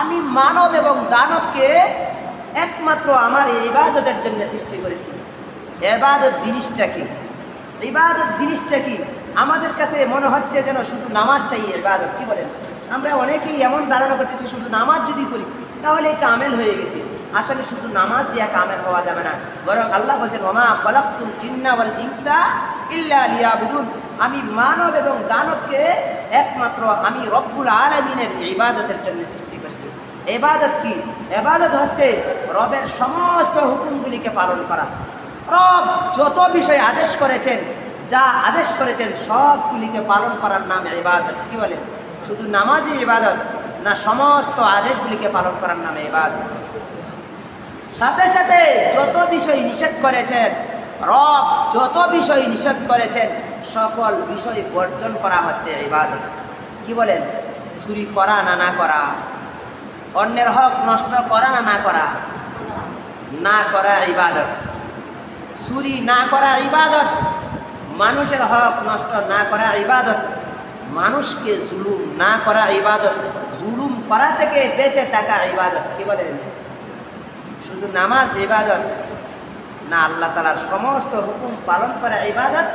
আমি মানব এবং দানবকে একমাত্র আমার ইবাদতের জন্য সৃষ্টি করেছি। এবাদত জিনিসটা কি? ইবাদত জিনিসটা কি? আমাদের কাছে মনে হচ্ছে যেন শুধু নামাজটাই ইবাদত, কি বলেন? আমরা অনেকেই এমন ধারণা করতেছি, শুধু নামাজ যদি পড়ি, তাহলে কামেল হয়ে গেছে। আসলে শুধু নামাজ দিয়া কামেল হওয়া যাবে না। বরং আল্লাহ বলছেন, ওমা জিন্না ওয়াল ইনসা ইল্লা লিয়াবুদুন। আমি মানব এবং দানবকে একমাত্র আমি রব্বুল আলমিনের ইবাদতের জন্য সৃষ্টি করেছি। এবাদত কি? এবাদত হচ্ছে রবের সমস্ত হুকুমগুলিকে পালন করা। রব যত বিষয় আদেশ করেছেন, যা আদেশ করেছেন, সবগুলিকে পালন করার নাম ইবাদত। কি বলে? শুধু নামাজই ইবাদত না, সমস্ত আদেশগুলিকে পালন করার নামে ইবাদত। সাথে সাথে যত বিষয় নিষেধ করেছেন, রব যত বিষয় নিষেধ করেছেন, সকল বিষয় বর্জন করা হচ্ছে ইবাদত। কি বলেন? চুরি করা না না করা। অন্যের হক নষ্ট করা না না করা? না করা ইবাদত। চুরি না করা ইবাদত। মানুষের হক নষ্ট না করা ইবাদত। মানুষকে জুলুম না করা ইবাদত। জুলুম করা থেকে বেঁচে থাকা ইবাদত। কি বলেন? শুধু নামাজ ইবাদত না, আল্লাহ তালার সমস্ত হুকুম পালন করা ইবাদত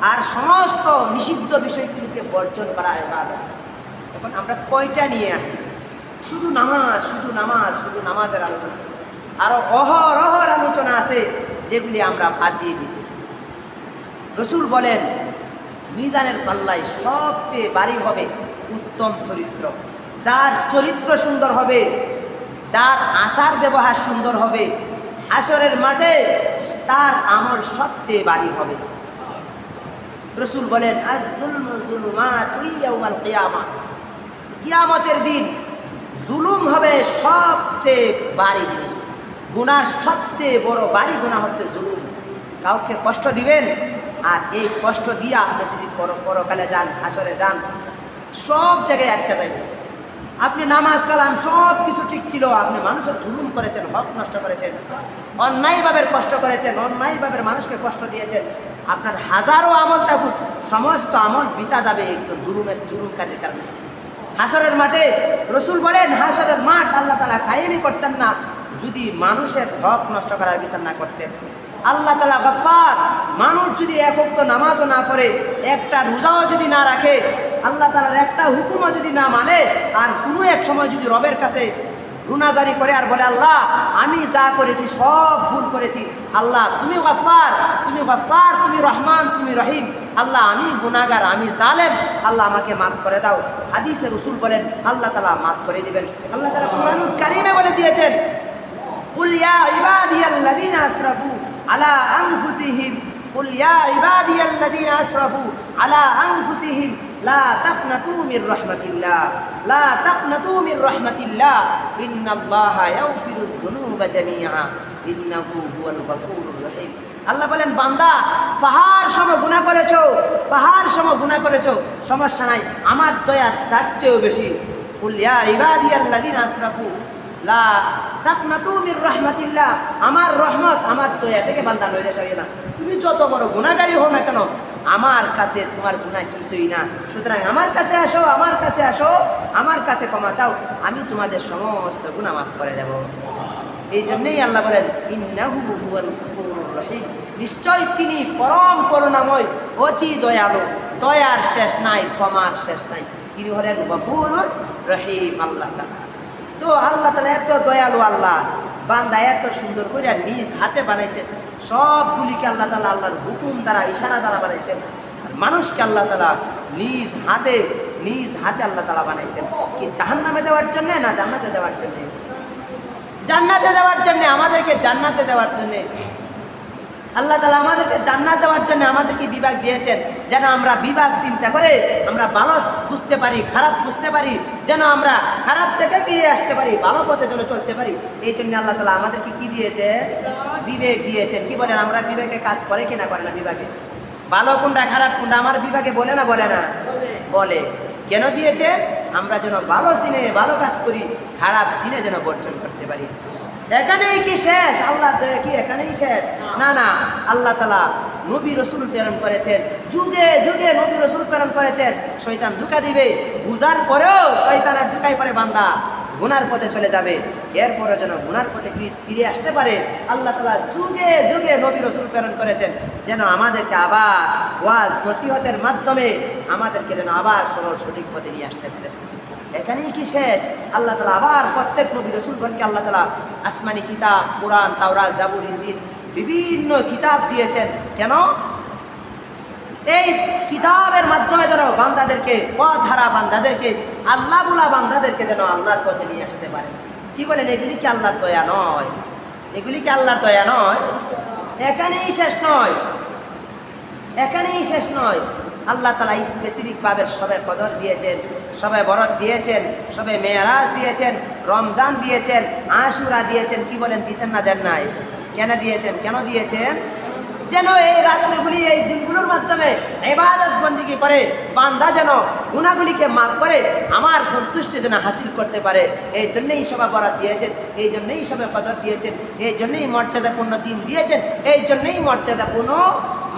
আর সমস্ত নিষিদ্ধ বিষয়গুলিকে বর্জন করা ইবাদত। এখন আমরা কয়টা নিয়ে আসি? শুধু নামাজ শুধু নামাজ, শুধু নামাজের আলোচনা। আরও অহরহর আলোচনা আছে, যেগুলি আমরা বাদ দিয়ে দিতেছি। রসুল বলেন, মিজানের পাল্লায় সবচেয়ে বাড়ি হবে উত্তম চরিত্র। যার চরিত্র সুন্দর হবে, যার আচার ব্যবহার সুন্দর হবে, হাসরের মাঠে তার আমল সবচেয়ে বাড়ি হবে। রসুল বলেন কিয়ামতের দিন জুলুম হবে সবচেয়ে বাড়ি জিনিস। গুনার সবচেয়ে বড় বাড়ি গুণা হচ্ছে জুলুম। কাউকে কষ্ট দিবেন আর এই কষ্ট দিয়ে আপনি যদি পর পরকালে যান, হাসরে যান, সব জায়গায় আটকা যাবেন আপনি নামাজ, কালাম সব কিছু ঠিক ছিল, আপনি মানুষের জুলুম করেছেন, হক নষ্ট করেছেন অন্যায়ভাবে কষ্ট করেছেন অন্যায়ভাবে মানুষকে কষ্ট দিয়েছেন, আপনার হাজারো আমল থাকুক, সমস্ত আমল বিতা যাবে একজন জুলুমের জুলুমকারীর কারণে। হাসরের মাঠে রসুল বলেন, হাসরের মাঠ আল্লাহ তালা কায়েমি করতেন না। যদি মানুষের হক নষ্ট করার বিচার না করতেন। আল্লাহ তালা গফার মানুষ যদি একক তো নামাজও না করে একটা রোজাও যদি না রাখে, আল্লাহ তালার একটা হুকুমও যদি না মানে আর কোনো এক সময় যদি রবের কাছে রুনাজারি করে আর বলে, আল্লাহ, আমি যা করেছি সব ভুল করেছি। আল্লাহ, তুমি গফার তুমি গফার তুমি রহমান, তুমি রহিম। আল্লাহ, আমি গুনাগার আমি জালেম। আল্লাহ, আমাকে মাফ করে দাও। হাদিসে রসুল বলেন, আল্লাহ তালা মাফ করে দিবেন। আল্লাহ তালা কোরআনুল কারিমে বলে দিয়েছেন আলা আনফুসিহিম উলিয়া ইবাদিয়াল্লাদিন আশরাফু আলা আনফুসিহিম, লা মির রাহমাতিল্লাহ, লা তাকনাতু মির রাহমাতিল্লাহ, ইন্নাল্লাহা ইয়াগফিরুয যুনুবা জামিআ, ইন্নাহু হুয়াল গফুরুর আল্লাহ বলেন, বান্দা, পাহাড় সম গুনাহ করেছ, পাহাড় সম গুণা করেছ, সমস্যা নাই। আমার দয়া তার চেয়েও বেশি। আসরাফু, লা রাহমাতিল্লাহ। আমার রহমত, আমার দয়া থেকে বান্দা নইরে সইয়ে না। তুমি যত বড় গুণাগারী হও না কেন, আমার কাছে তোমার গুণা কিছুই না। সুতরাং আমার কাছে আসো, আমার কাছে আসো, আমার কাছে ক্ষমা চাও, আমি তোমাদের সমস্ত গুণা মাফ করে দেব। এই জন্যই আল্লাহ বলেন নিশ্চয় তিনি পরম করুণাময়, অতি দয়ালু। দয়ার শেষ নাই, ক্ষমার শেষ নাই। তিনি হলেন গফুরুর রহিম আল্লাহ তাআলা। তো আল্লাহ তালা এত দয়ালু আল্লাহ, বান্দা এত সুন্দর করে নিজ হাতে বানাইছেন। সবগুলিকে আল্লাহ তালা আল্লাহর হুকুম দ্বারা, ইশারা দ্বারা বানাইছেন। আর মানুষকে আল্লাহ তালা নিজ হাতে নিজ হাতে আল্লাহ তালা বানাইছেন। কি জাহান্নামে দেওয়ার জন্যে না জান্নাতে দেওয়ার জন্যে? জান্নাতে দেওয়ার জন্যে, আমাদেরকে জান্নাতে দেওয়ার জন্যে। আল্লাহ তালা আমাদেরকে জান্নাত দেওয়ার জন্য আমাদেরকে বিভাগ দিয়েছেন। যেন আমরা বিভাগ চিন্তা করে আমরা ভালো বুঝতে পারি, খারাপ বুঝতে পারি, যেন আমরা খারাপ থেকে ফিরে আসতে পারি, ভালো পথে যেন চলতে পারি। এই জন্য আল্লাহ তালা আমাদেরকে কি দিয়েছে? বিবেক দিয়েছেন। কি বলেন, আমরা বিবেকে কাজ করে কি না করে না বিভাগে? ভালো কোনটা, খারাপ কোনটা আমার বিভাগে বলে না বলে না? বলে। কেন দিয়েছে? আমরা যেন ভালো চিনে, ভালো কাজ করি, খারাপ চিনে যেন বর্জন করতে পারি। এখানেই কি শেষ? আল্লাহ কি এখানেই শেষ না না, আল্লাহ তালা নবী রসুল প্রেরণ করেছেন। যুগে যুগে নবী রসুল প্রেরণ করেছেন। শয়তান ধুকা দিবে, বুঝার পরেও শৈতান আর ঢুকাই পরে বান্দা। গুনার পথে চলে যাবে। এরপরে যেন গুনার পথে ফিরে- আসতে পারে, আল্লাহ তালা যুগে যুগে নবী রসুল প্রেরণ করেছেন, যেন আমাদেরকে আবার ওয়াজ নসিহতের মাধ্যমে আমাদেরকে যেন আবার সরল সঠিক পথে নিয়ে আসতে পারে। এখানেই কি শেষ? আল্লাহ তালা আবার প্রত্যেক নবী রসুলগণকে আল্লাহ তালা আসমানি কিতাব, কোরআন তাওরা জাবুর ইঞ্জিন বিভিন্ন কিতাব দিয়েছেন। কেন? এই কিতাবের মাধ্যমে যেন বান্দাদেরকে পথহারা বান্দাদেরকে আল্লাহ বুলা বান্দাদেরকে যেন আল্লাহর পথে নিয়ে আসতে পারে। কি বলেন, এগুলি কি আল্লাহর দয়া নয়? এগুলি কি আল্লাহর দয়া নয়? এখানেই শেষ নয়। এখানেই শেষ নয়। আল্লাহ তালা স্পেসিফিকভাবে সবে কদর দিয়েছেন, সবে বরত দিয়েছেন, সবে মেয়ারাজ দিয়েছেন, রমজান দিয়েছেন, আশুরা দিয়েছেন। কি বলেন, দিয়েছেন না দেন নাই? কেন দিয়েছেন? কেন দিয়েছেন? যেন এই রাত্রিগুলি, এই দিনগুলোর মাধ্যমে এবাদত বন্দিকে করে, বান্দা যেন গুণাগুলিকে মাফ করে, আমার সন্তুষ্টি যেন হাসিল করতে পারে। এই জন্যেই সভা বরাত দিয়েছেন, এই জন্যেই সভা কদর দিয়েছেন, এই জন্যেই মর্যাদাপূর্ণ দিন দিয়েছেন, এই জন্যেই মর্যাদাপূর্ণ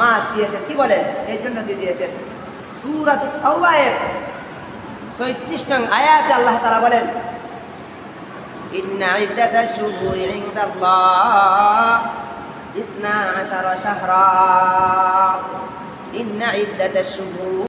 মাস দিয়েছেন। কি বলেন? এই জন্য দিয়ে দিয়েছেন। সুরাত তাওবায়ের সৈত্রিশ নং আয়াতে আল্লাহ তালা বলেন, ইন্না ইদ্দাতা শুহুর ইন্দাল্লাহ। اثنا عشر شهرا. إن عدة الشهور